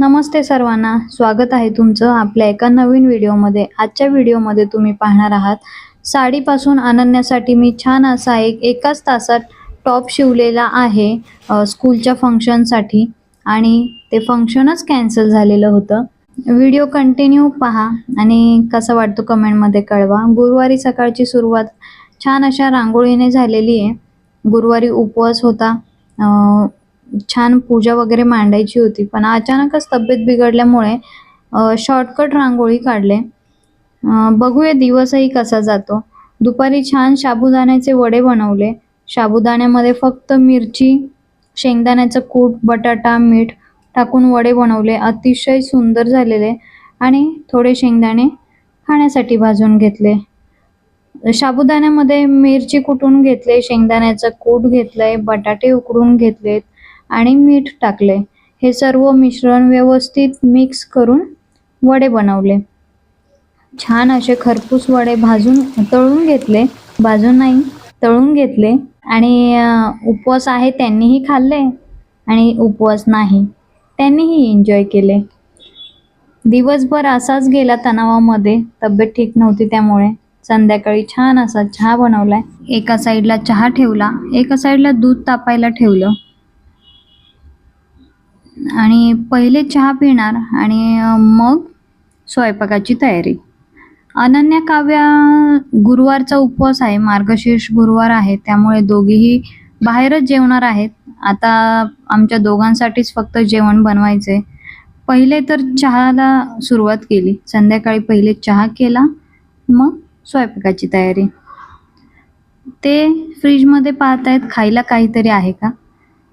नमस्ते सर्वांना. स्वागत आहे तुमचं आपल्या एका नवीन व्हिडिओमध्ये. आजच्या व्हिडिओमध्ये तुम्ही पाहणार आहात साडीपासून आणण्यासाठी मी छान असा एक एकाच तासात टॉप शिवलेला आहे स्कूलच्या फंक्शनसाठी आणि ते फंक्शनच कॅन्सल झालेलं होतं. व्हिडिओ कंटिन्यू पहा आणि कसं वाटतो कमेंटमध्ये कळवा. गुरुवारी सकाळची सुरुवात छान अशा रांगोळीने झालेली आहे. गुरुवारी उपवास होता. छान पूजा वगैरे मांडायची होती. पण अचानकच तब्येत बिघडल्यामुळे शॉर्टकट रांगोळी काढले. बघूया दिवसही कसा जातो. दुपारी छान साबुदाण्याचे वडे बनवले. साबुदाण्यामध्ये फक्त मिरची शेंगदाण्याचं कूट बटाटा मीठ टाकून वडे बनवले. अतिशय सुंदर झालेले आणि थोडे शेंगदाणे खाण्यासाठी भाजून घेतले. साबुदाण्यामध्ये मिरची कुटून घेतले शेंगदाण्याचं कूट घेतलंय बटाटे उकडून घेतलेत. आणि मीठ टाकले. हे सर्व मिश्रण व्यवस्थित मिक्स करून वडे बनवले. छान असे खरपूस वडे भाजून तळून घेतले. भाजून नाही तळून घेतले. आणि उपवास आहे त्यांनीही खाल्ले आणि उपवास नाही त्यांनीही एन्जॉय केले. दिवसभर असाच गेला तणावामध्ये. तब्येत ठीक नव्हती त्यामुळे. संध्याकाळी छान असा चहा बनवलाय एका साईडला चहा ठेवला एका साईडला दूध तापायला ठेवलं. आणि पहिले चहा पिणार आणि मग स्वयंपाकाची तयारी. अनन्या काव्या गुरुवारचा उपवास आहे मार्गशीर्ष गुरुवार आहे त्यामुळे दोघीही बाहेरच जेवणार आहेत. आता आमच्या दोघांसाठीच फक्त जेवण बनवायचे पहिले तर चहाला सुरुवात केली. संध्याकाळी पहिले चहा केला मग स्वयंपाकाची तयारी. ते फ्रीजमध्ये पाहतायत खायला काहीतरी आहे का?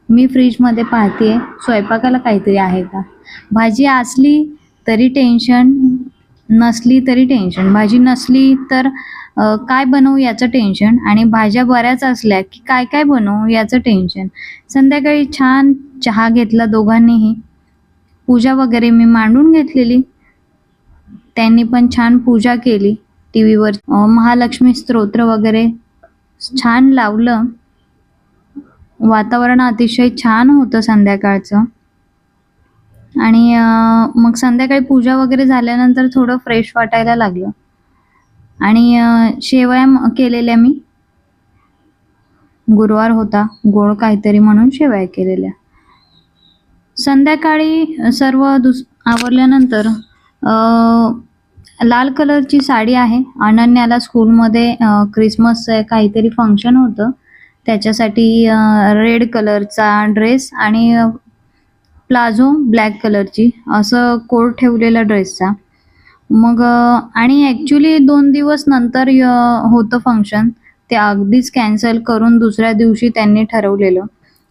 मी फ्रीजमध्ये पाहते स्वयंपाकाला काहीतरी आहे का? भाजी असली तरी टेन्शन नसली तरी टेन्शन भाजी नसली तर काय बनवू याचं टेन्शन आणि भाज्या बऱ्याच असल्या की काय काय बनवू याचं टेन्शन संध्याकाळी छान चहा घेतला दोघांनीही. पूजा वगैरे मी मांडून घेतलेली. त्यांनी पण छान पूजा केली. टी व्हीवर महालक्ष्मी स्तोत्र वगैरे छान लावलं. वातावरण अतिशय छान होतं संध्याकाळचं. आणि मग संध्याकाळी पूजा वगैरे झाल्यानंतर थोडं फ्रेश वाटायला लागलं. आणि शेवया केलेल्या मी. गुरुवार होता गोड काहीतरी म्हणून शेवया केलेल्या. संध्याकाळी सर्व दुस आवरल्यानंतर लाल कलरची साडी आहे. अनन्याला स्कूलमध्ये क्रिसमसचं काहीतरी फंक्शन होतं. त्याच्यासाठी रेड कलरचा ड्रेस आणि प्लाझो ब्लॅक कलरची असं कोड ठेवलेला ड्रेसचा मग आणि ॲक्च्युली दोन दिवस नंतर य होतं फंक्शन ते अगदीच कॅन्सल करून दुसऱ्या दिवशी त्यांनी ठरवलेलं.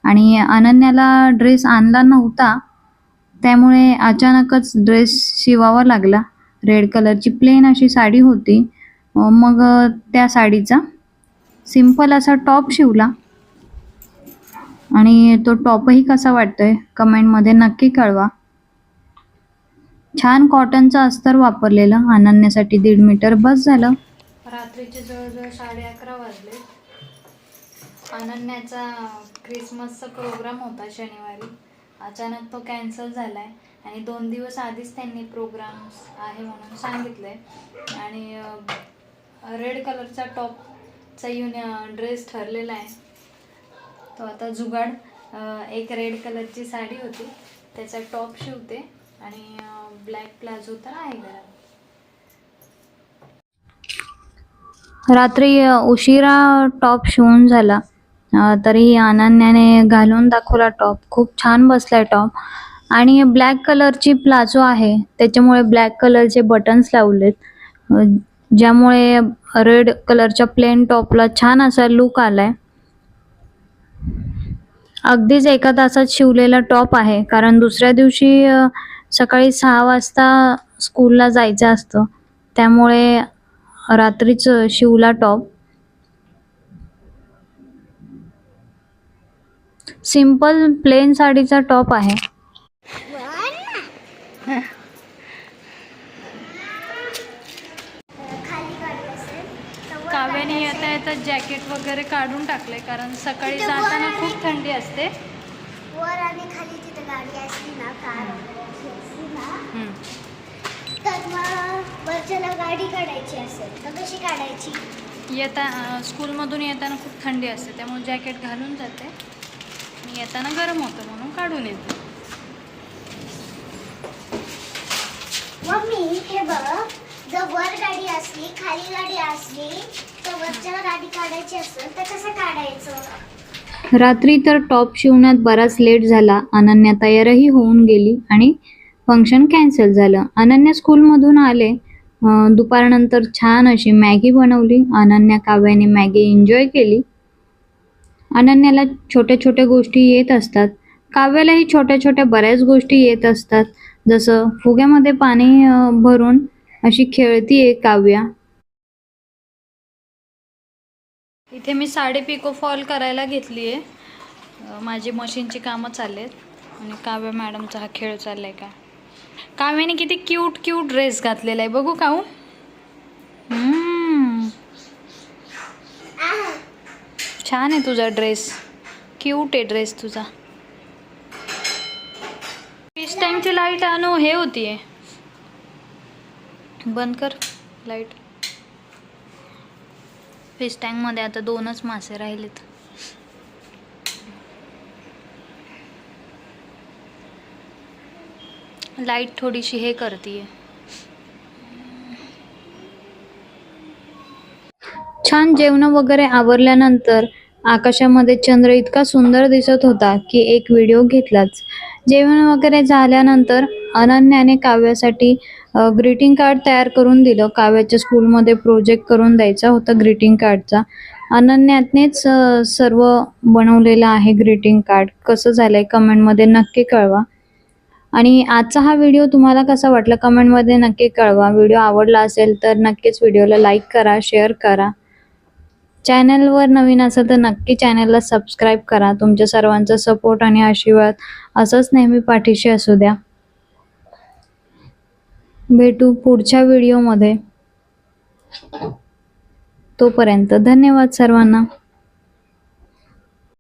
आणि अनन्याला ड्रेस आणला नव्हता. त्यामुळे अचानकच ड्रेस शिवावा लागला. रेड कलरची प्लेन अशी साडी होती. मग त्या साडीचा सिंपल असा टॉप शिवला. आणि तो टॉपही कसा वाटतोय कमेंटमध्ये नक्की कळवा. छान कॉटनचं अस्तर वापरलेलं अनन्यासाठी दीड मीटर बस झालं. रात्रीचे जवळजवळ साडे अकरा वाजले. अनन्याचा क्रिसमसचा प्रोग्राम होता शनिवारी. अचानक तो कॅन्सल झालाय. आणि दोन दिवस आधीच त्यांनी प्रोग्राम आहे म्हणून सांगितलंय. आणि रेड कलरचा टॉप चा युनि ड्रेस ठरलेला आहे. तो आता जुगाड एक रेड कलरची साडी होती. त्याचा टॉप शिवते आणि ब्लॅक प्लाझो तर आहे घरात. रात्री उशिरा टॉप शिवून झाला. तरीही तरी अनन्याने घालून दाखवला टॉप खूप छान बसलाय टॉप आणि ब्लॅक कलरची प्लाझो आहे. त्याच्यामुळे ब्लॅक कलरचे बटन्स लावलेत. ज्यामुळे रेड कलरच्या प्लेन टॉपला छान असा लुक आलाय. अगदीच एका तासात शिवलेला टॉप आहे कारण दुसऱ्या दिवशी सकाळी सहा वाजता स्कूलला जायचं असतं. त्यामुळे रात्रीच शिवला टॉप. सिंपल प्लेन साडीचा टॉप आहे. येतात जॅकेट वगैरे काढून टाकलंय कारण सकाळी जाताना खूप थंडी असते. वर आणि खाली तिथे गाडी असली ना कार तर मग वरच्याला गाडी काढायची असेल तर कशी काढायची? येता स्कूलमधून येताना खूप थंडी असते त्यामुळे जॅकेट घालून जाते. आणि येताना गरम होतं म्हणून काढून येते. मम्मी हे बघ जर वर गाडी असली खाली रात्री तर टॉप शिवण्यात बराच लेट झाला. अनन्या तयारही होऊन गेली आणि फंक्शन कॅन्सल झालं. अनन्या स्कूलमधून आले. दुपारनंतर छान अशी मॅगी बनवली. अनन्या काव्याने मॅगी एन्जॉय केली. अनन्याला छोट्या छोट्या गोष्टी येत असतात. काव्यालाही छोट्या छोट्या बऱ्याच गोष्टी येत असतात. जसं फुग्यामध्ये पाणी भरून अशी खेळतीये काव्या. इथे मी साडी पिको फॉल करायला घेतली आहे माझी मशीनची कामं चालली आहेत आणि काव्य मॅडमचा हा खेळ चालला आहे का? काव्याने किती क्यूट क्यूट ड्रेस घातलेला आहे बघू काऊ छान आहे तुझा ड्रेस क्यूट आहे ड्रेस तुझा. फिश टाइमची लाइट आणू हे होतीये. बंद कर. लाइट फिश टँकमध्ये आता दोनच मासे राहिलेत. लाइट थोडीशी हे करतीये. छान जेवण वगैरे आवरल्यानंतर आकाशामध्ये चंद्र इतका सुंदर दिसत होता की एक व्हिडिओ घेतलाच. जेवण वगैरे झाल्यानंतर अनन्याने काव्यासाठी ग्रीटिंग कार्ड तयार करून दिलं. काव्याच्या स्कूलमध्ये प्रोजेक्ट करून द्यायचा होता ग्रीटिंग कार्डचा अनन्यानेच सर्व बनवलेलं आहे ग्रीटिंग कार्ड कसं झालंय कमेंटमध्ये नक्की कळवा. आणि आजचा हा व्हिडिओ तुम्हाला कसा वाटला कमेंटमध्ये नक्की कळवा. व्हिडिओ आवडला असेल तर नक्कीच व्हिडिओला लाईक करा शेअर करा. चॅनलवर नवीन असेल तर नक्की चॅनलला सबस्क्राईब करा. तुमच्या सर्वांचा सपोर्ट आणि आशीर्वाद असंच नेहमी पाठीशी असू द्या. भेटू पुढच्या व्हिडिओमध्ये. तोपर्यंत धन्यवाद सर्वांना.